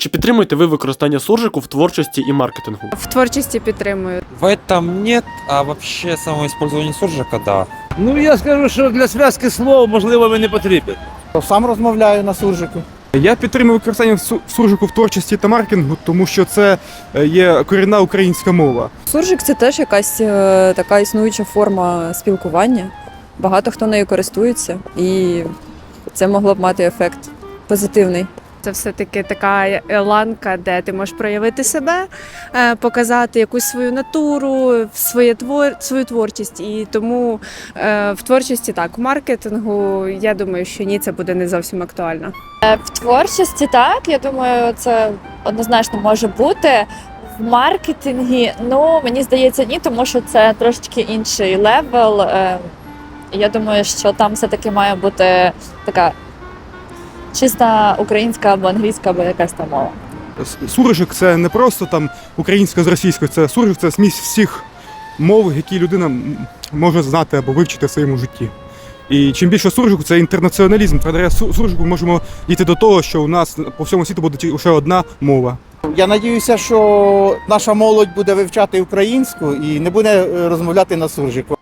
Чи підтримуєте ви використання суржику в творчості і маркетингу? В творчості підтримую. В этом нет, а вообще само использование суржика, да. Ну я скажу, що для зв'язки слов можливо він не потрібен. Сам розмовляю на суржику. Я підтримую використання су- суржику в творчості та маркетингу, тому що це е, є корінна українська мова. Суржик це теж якась е, така існуюча форма спілкування. Багато хто нею користується, і це могло б мати ефект позитивний. Це все-таки така ланка, де ти можеш проявити себе, е, показати якусь свою натуру, своє твор, свою творчість. І тому е, в творчості так, в маркетингу, я думаю, що ні, це буде не зовсім актуально. В творчості так, я думаю, це однозначно може бути. В маркетингі, ну мені здається, ні, тому що це трошечки інший левел. Е, Я думаю, що там все-таки має бути така чиста українська або англійська, або якась там мова. Суржик це не просто там українська з російською, це суржик це смісь всіх мов, які людина може знати або вивчити в своєму житті. І чим більше суржику, це інтернаціоналізм. Благодаря суржику ми можемо дійти до того, що у нас по всьому світу буде лише одна мова. Я надіюся, що наша молодь буде вивчати українську і не буде е, розмовляти на суржику.